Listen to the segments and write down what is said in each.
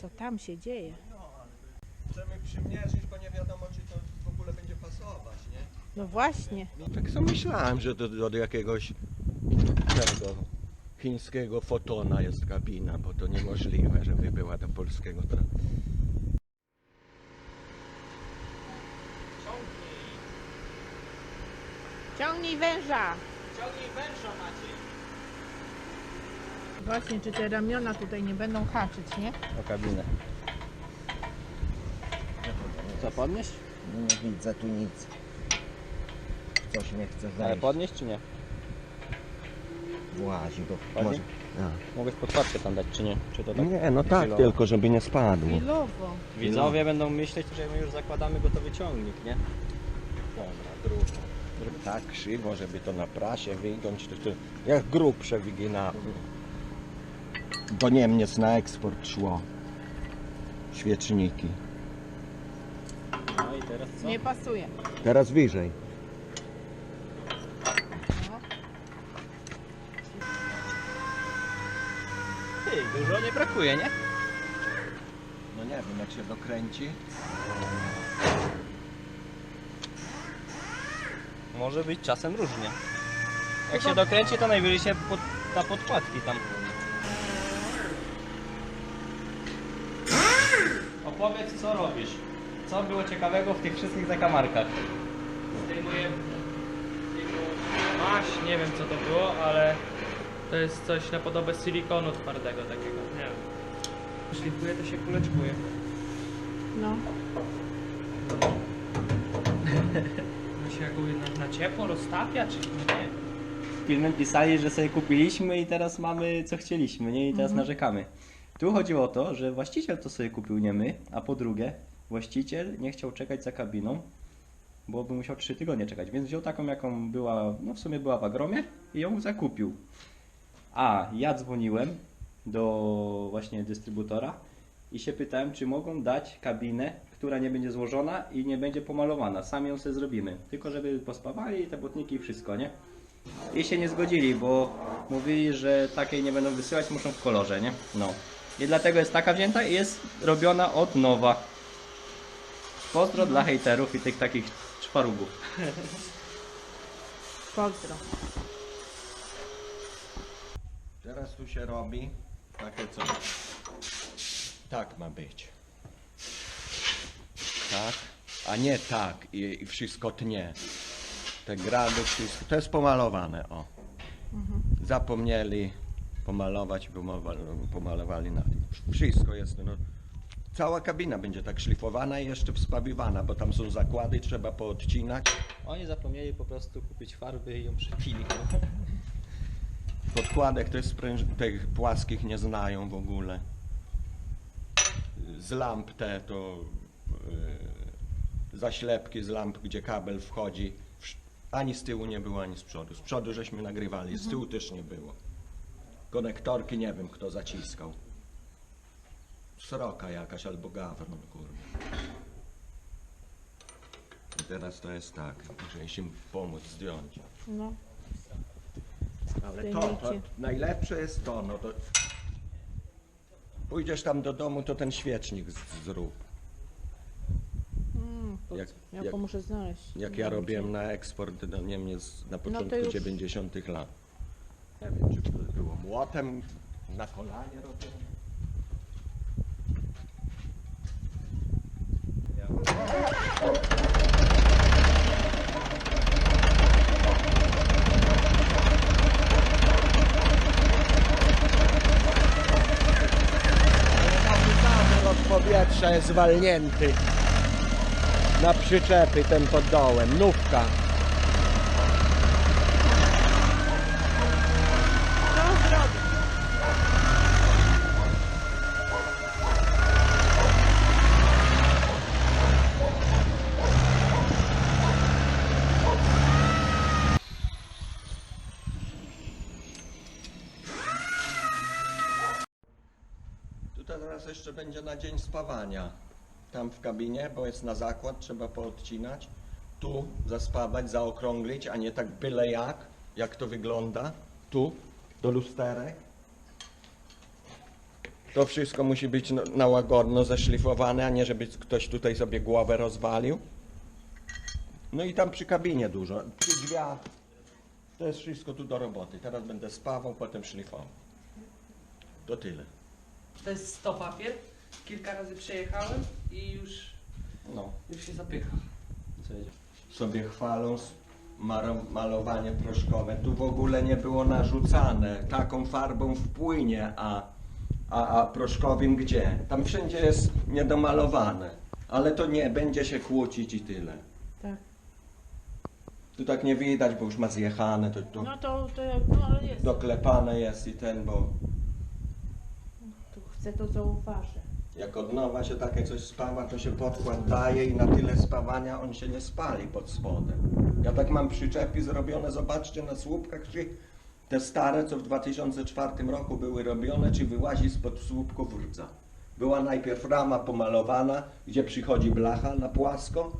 co tam się dzieje. Chcemy przymierzyć, bo nie wiadomo, czy to w ogóle będzie pasować, nie? No właśnie. Tak sobie myślałem, że to od jakiegoś tego chińskiego fotona jest kabina, bo to niemożliwe, żeby była do polskiego. Ciągnij węża. Ciągnij węża Maciej. Właśnie, czy te ramiona tutaj nie będą haczyć, nie? O kabinę. Co, podnieść? Nie widzę tu nic. Coś nie chce Ale podnieść czy nie? Włazi go. Ładnie? Może. Mogę podkładkę tam dać czy nie? Czy to tak? Nie, no tak, chwilowo? tylko żeby nie spadło. Chwilowo. Widzowie będą myśleć, że my już zakładamy gotowy ciągnik, nie? Dobra, drugą. Tak krzywo, żeby to na prasie wygiąć, to, to jak grubsze wyginały. Do Niemiec na eksport szło. Świeczniki. No i teraz co? Nie pasuje. Teraz wyżej. Ty, dużo nie brakuje, nie? No nie wiem, jak się dokręci. Może być czasem różnie. Jak się dokręci, to najwyżej się pod, ta podkładki tam. Opowiedz, co robisz. Co było ciekawego w tych wszystkich zakamarkach? Zdejmuję maś, nie wiem co to było, ale to jest coś na podobę silikonu twardego takiego, nie wiem. Szlifuje to się kuleczkuje. No. To się jakby na, na ciepło roztapia, czy nie? filmem pisali, że sobie kupiliśmy i teraz mamy co chcieliśmy, nie? I teraz narzekamy. Tu chodziło o to, że właściciel to sobie kupił, nie my, a po drugie, właściciel nie chciał czekać za kabiną, bo by musiał 3 tygodnie czekać, więc wziął taką, jaką była, no w sumie była w agromie i ją zakupił. A ja dzwoniłem do właśnie dystrybutora i się pytałem, czy mogą dać kabinę, która nie będzie złożona i nie będzie pomalowana. Sami ją sobie zrobimy. Tylko żeby pospawali te błotniki i wszystko, nie? I się nie zgodzili, bo mówili, że takiej nie będą wysyłać, muszą w kolorze, nie? No. I dlatego jest taka wzięta i jest robiona od nowa. Pozdro dla hejterów i tych takich czwarugów. Pozdro. Teraz tu się robi takie co. Tak ma być. Tak, a nie tak i, i wszystko tnie. Te grady, wszystko. To jest pomalowane, o. Zapomnieli pomalować, pomalowa- pomalowali na Wszystko jest, no. Cała kabina będzie tak szlifowana i jeszcze wspawiwana, bo tam są zakłady, trzeba poodcinać. Oni zapomnieli po prostu kupić farby i ją przepili. Podkładek jest spręż... tych płaskich nie znają w ogóle. Z lamp te to yy, zaślepki z lamp, gdzie kabel wchodzi. Ani z tyłu nie było, ani z przodu. Z przodu żeśmy nagrywali, z tyłu też nie było. Konektorki nie wiem kto zaciskał. Sroka jakaś albo gawron, kurde. I teraz to jest tak, muszę im pomóc zdjąć. No. Ale to, to najlepsze jest to, no to pójdziesz tam do domu, to ten świecznik z- zrób. Mm, po- Jak- ja jak- go muszę znaleźć. Jak ja robiłem na eksport do Niemiec na początku już- 90 lat. Nie wiem, czy młotem, na kolanie. Od powietrza jest zwalnięty na przyczepy ten pod dołem, nówka. Jeszcze będzie na dzień spawania. Tam w kabinie, bo jest na zakład, trzeba poodcinać. Tu zaspawać, zaokrąglić, a nie tak byle jak, jak to wygląda. Tu, do lusterek. To wszystko musi być no- na łagodno zeszlifowane, a nie żeby ktoś tutaj sobie głowę rozwalił. No i tam przy kabinie dużo, przy drzwiach. To jest wszystko tu do roboty. Teraz będę spawał, potem szlifował. To tyle. To jest 100 papier. Kilka razy przejechałem i już, No, już się zapycha. co jedzie? Sobie chwalą s- maro- malowanie proszkowe. Tu w ogóle nie było narzucane. Taką farbą wpłynie, a, a, a proszkowym gdzie? Tam wszędzie jest niedomalowane. Ale to nie, będzie się kłócić i tyle. Tak. Tu tak nie widać, bo już ma zjechane, to, to No to, to jak, no ale jest. doklepane jest i ten, bo chcę to zauważyć. jak od nowa się takie coś spawa, to się podkład daje i na tyle spawania on się nie spali pod spodem. Ja tak mam przyczepy zrobione, zobaczcie na słupkach, czy te stare, co w 2004 roku były robione, czy wyłazi spod słupków rdza. Była najpierw rama pomalowana, gdzie przychodzi blacha na płasko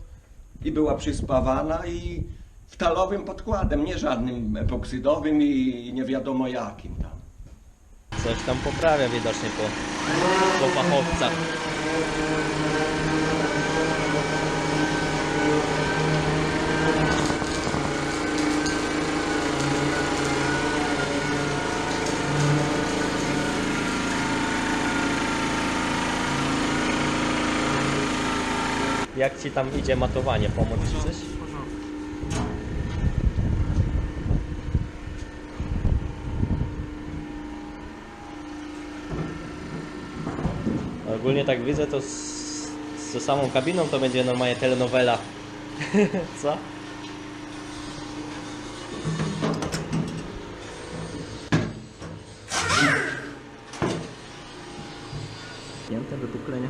i była przyspawana i wtalowym podkładem, nie żadnym epoksydowym i nie wiadomo jakim tam. Coś tam poprawia widocznie po, po fachowcach. Jak ci tam idzie matowanie? Pomóc ci coś? Ogólnie tak widzę, to z, z samą kabiną to będzie normalnie telenowela. Co? Pięte wypuklenie.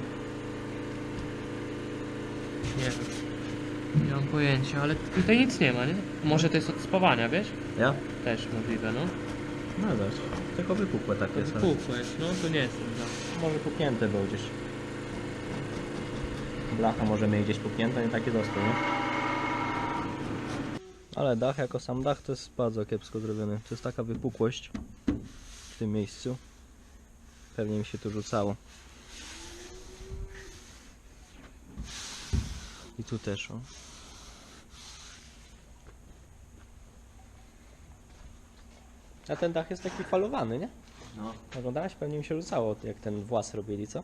Nie wiem. Nie mam pojęcia, ale tutaj nic nie ma, nie? Może to jest od spawania, wiesz? Ja? Też możliwe, no. No zobacz. Tylko wypukłe takie To są. wypukłe jest, no to nie jest ten dach. Może puknięte był gdzieś. Blacha może mieć gdzieś puknięta, nie taki dostał, nie? Ale dach jako sam dach to jest bardzo kiepsko zrobiony. To jest taka wypukłość w tym miejscu. Pewnie mi się tu rzucało. I tu też, o. A ten dach jest taki falowany, nie? No, Oglądałeś? Pewnie mi się rzucało, jak ten włas robili, co?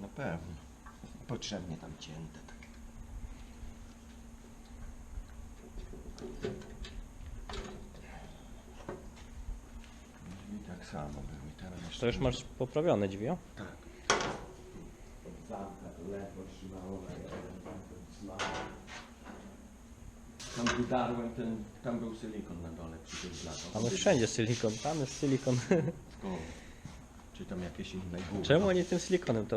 na pewno. Potrzebnie tam cięte takie. I tak samo były. Teraz jeszcze To już masz poprawione drzwi, o? Tak. Od zamka to ledwo trzymało. Tam wydarłem ten, tam był silikon na dole przy tych blachach. Mamy wszędzie silikon, tam jest silikon. Czy tam jakieś inne gówno. Czemu oni tym silikonem to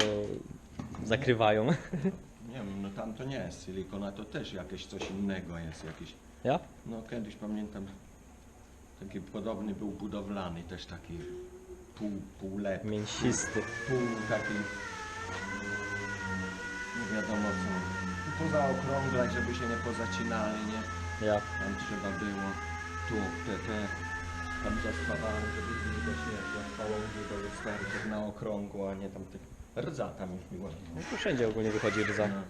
zakrywają? Nie wiem, no tam to nie jest silikon, a to też jakieś coś innego jest. Jakieś, Ja? no kiedyś pamiętam, taki podobny był budowlany, też taki pół, półlepy. Mięsisty. pół taki nie wiadomo co. Pozaokrąglać, żeby się nie pozacinali, nie? Ja. Tam trzeba było tu, te, te tam zaspawałem, żeby nie do światła, połączyć do lusterków na okrągło, a nie tam tych rdza tam już było. No tu wszędzie ogólnie wychodzi rdza. No.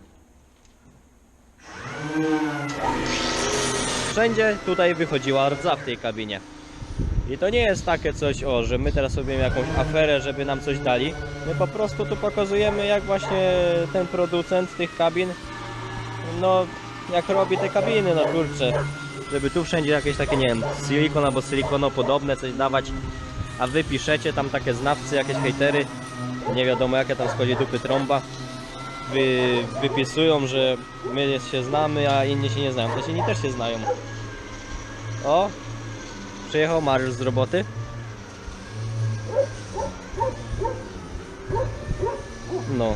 Wszędzie tutaj wychodziła rdza w tej kabinie. I to nie jest takie coś, o, że my teraz robimy jakąś aferę, żeby nam coś dali. My po prostu tu pokazujemy, jak właśnie ten producent tych kabin, no, jak robi te kabiny, no kurczę. Żeby tu wszędzie jakieś takie, nie wiem, silikon albo silikonopodobne coś dawać, a wy piszecie tam takie znawcy, jakieś hejtery, nie wiadomo jakie tam schodzi dupy trąba, wy, wypisują, że my się znamy, a inni się nie znają. Też inni też się znają. O, przyjechał Mariusz z roboty. No.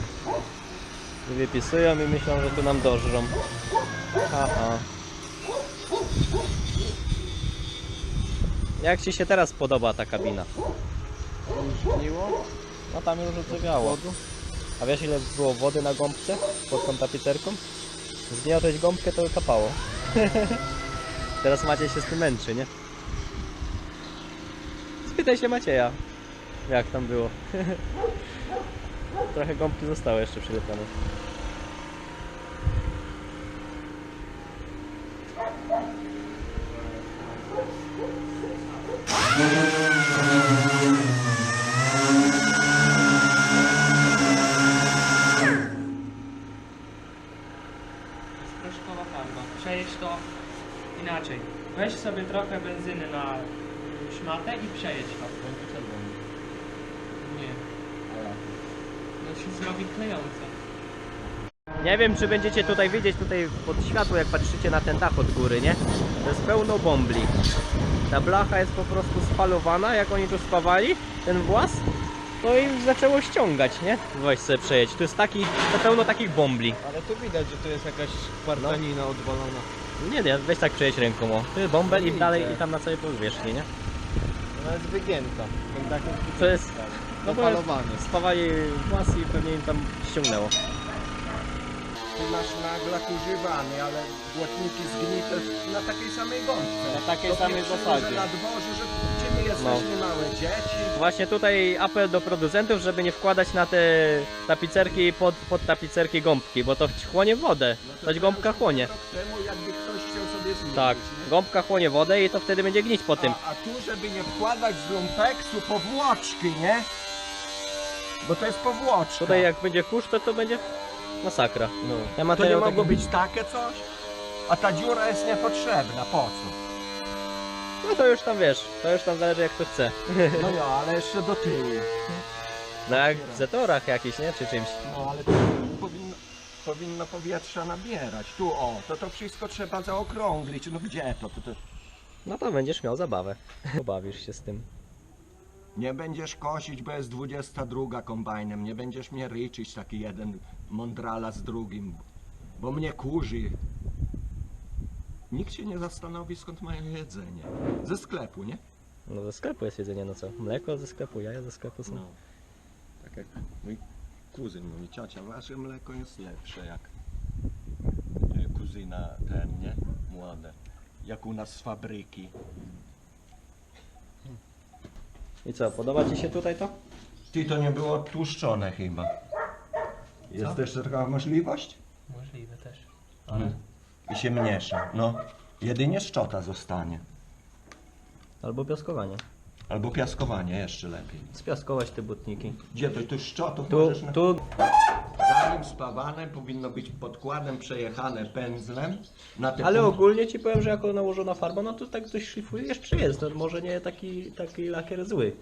I wypisują i myślą, że tu nam dożrą. Haha. Jak Ci się teraz podoba ta kabina? Miło? No tam już odzywiało. A wiesz ile było wody na gąbce pod tą tapiterką? Zgniotłeś gąbkę to kapało. Teraz Maciej się z tym męczy, nie? Spytaj się Macieja. jak tam było. Trochę gąbki zostały jeszcze przylepione. jest proszkowa farba. Przejedź to inaczej. Weź sobie trochę benzyny na szmatę i przejedź to. Nie. No się zrobi klejące. Nie wiem, czy będziecie tutaj widzieć tutaj pod światło, jak patrzycie na ten dach od góry, nie? To jest pełno bombli. Ta blacha jest po prostu spalowana, jak oni tu spawali, ten włas, to im zaczęło ściągać, nie? Weź sobie przejedź. Tu jest taki, to pełno takich bombli. Ale tu widać, że to jest jakaś kwartanina odwalona. Nie, nie, weź tak przejedź ręką, o. Jest bąbel i dalej, i tam na całej powierzchni, nie? Ona jest wygięta. Ten dach jest To jest, no bo spawali włas i pewnie im tam ściągnęło. Ty masz naglak używany, ale błotniki zgnite na takiej samej gąbce. Na takiej samej zasadzie. Na dworze, że gdzie małe dzieci. Właśnie tutaj apel do producentów, żeby nie wkładać na te tapicerki pod, pod tapicerki gąbki, bo to chłonie wodę. No gąbka chłonie. Rok temu jakby ktoś chciał sobie zmienić. Tak, nie? gąbka chłonie wodę i to wtedy będzie gnić po tym. A, a tu, żeby nie wkładać z lumpeksu powłoczki, nie? Bo to jest powłoczka. Tutaj jak będzie kurz, to to będzie masakra. No. Ja To nie materiał mogło taki- być takie coś? A ta dziura jest niepotrzebna, po co? No to już tam wiesz, to już tam zależy jak kto chce. No ja, ale jeszcze do tyłu. No jak w zetorach jakiś, nie? Czy czymś. No ale to powinno, powinno powietrza nabierać. Tu o, to to wszystko trzeba zaokrąglić. No gdzie to? to, to... No to będziesz miał zabawę. Pobawisz się z tym. Nie będziesz kosić, bo jest 22 kombajnem. Nie będziesz mnie ryczyć taki jeden mądrala z drugim. Bo mnie kurzy. Nikt się nie zastanowi skąd mają jedzenie. Ze sklepu, nie? No ze sklepu jest jedzenie, no co? Mleko ze sklepu, jaja ze sklepu są. No. Tak jak mój kuzyn mówi, ciocia, wasze mleko jest lepsze jak e, kuzyna ten, nie? Młode. Jak u nas z fabryki. I co, podoba Ci się tutaj to? Ty to nie było tłuszczone chyba. Jest też taka możliwość? Możliwe też. I się miesza. No, jedynie szczota zostanie. Albo piaskowanie. Albo piaskowanie, jeszcze lepiej. Spiaskować te butniki. Gdzie to? Tu szczotów Tu, możesz na... tu, Zanim spawane powinno być podkładem przejechane pędzlem na te ale punkty- ogólnie Ci powiem, że jako nałożona farba, no to tak coś szlifuje jeszcze jest. No, może nie taki, taki lakier zły.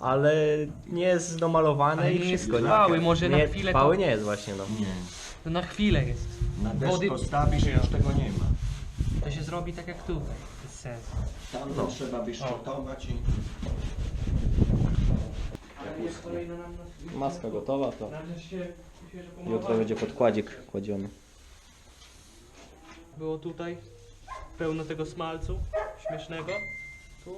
Ale nie jest domalowane Ale i nie jest wszystko. trwały, może na nie, chwilę Trwały to- nie jest właśnie, no. Nie. To na chwilę jest. Na deszcz Wody- postawisz i już tego nie ma. To się zrobi tak jak tutaj. Bez sensu. Tam to trzeba wyszczotować i... Ale jest kolejna nam na Maska gotowa, to się jutro będzie podkładzik kładziony. Było tutaj pełno tego smalcu śmiesznego. Tu.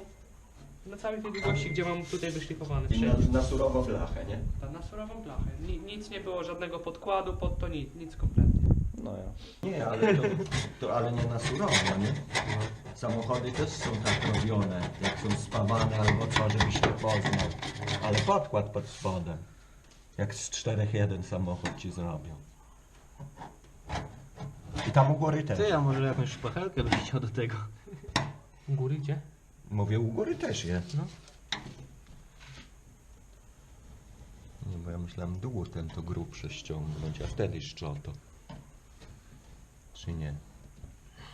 Na całej tej długości, gdzie mam tutaj wyszlifowany I na, na surową blachę, nie? Tam na surową blachę. Ni, nic nie było, żadnego podkładu pod to nic, nic kompletnie. No ja. Nie, ale to, to ale nie na surowo, nie? Samochody też są tak robione, jak są spawane albo co, żebyś nie poznał. Ale podkład pod spodem. Jak z czterech jeden samochód ci zrobią. I tam u góry też. Ty, a może jakąś szpachelkę byś chciał do tego? U góry gdzie? Mówię, u góry też jest. No. Nie, bo ja myślałem dół ten to grubsze ściągnąć, a wtedy szczoto. Czy nie?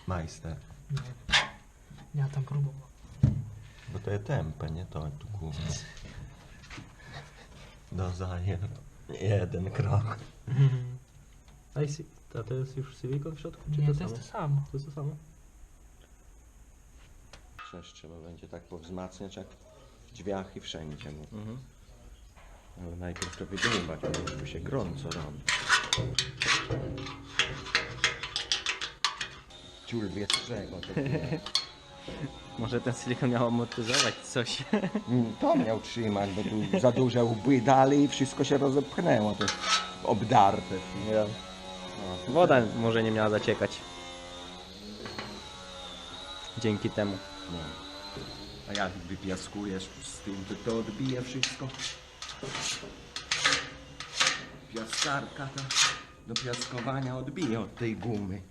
Majster. Ja tam grubo. Bo to jest tempę, nie to tu kurwa. Dozaję jeden krok. A, si- a to jest już silikon w środku, czy Nie, to to samo? jest to samo. To jest to samo? Przecież trzeba będzie tak powzmacniać jak w drzwiach i wszędzie. Bo... Mhm. Ale najpierw to wydłubać, bo tu się gorąco robi. Ciul wie z czego to Może ten silikon miał amortyzować coś. Mm, To miał trzymać, bo tu za duże łby dali i wszystko się rozepchnęło. To obdarte. Ja. Woda może nie miała zaciekać. Dzięki temu. No. A jak wypiaskujesz z tym, to to odbije wszystko. Piaskarka to do piaskowania odbije od tej gumy.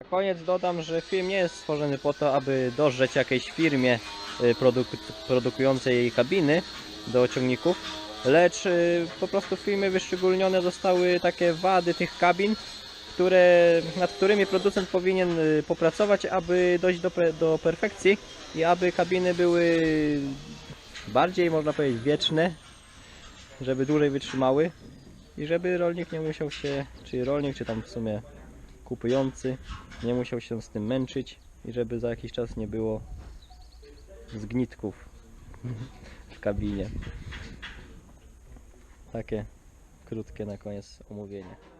Na koniec dodam, że film nie jest stworzony po to, aby dożrzeć jakiejś firmie y, produk- produkującej kabiny do ciągników, lecz y, po prostu w filmie wyszczególnione zostały takie wady tych kabin, które, nad którymi producent powinien y, popracować, aby dojść do, do perfekcji i aby kabiny były bardziej, można powiedzieć, wieczne, żeby dłużej wytrzymały i żeby rolnik nie musiał się, czy rolnik, czy tam w sumie kupujący nie musiał się z tym męczyć i żeby za jakiś czas nie było zgnitków w kabinie. Takie krótkie na koniec omówienie.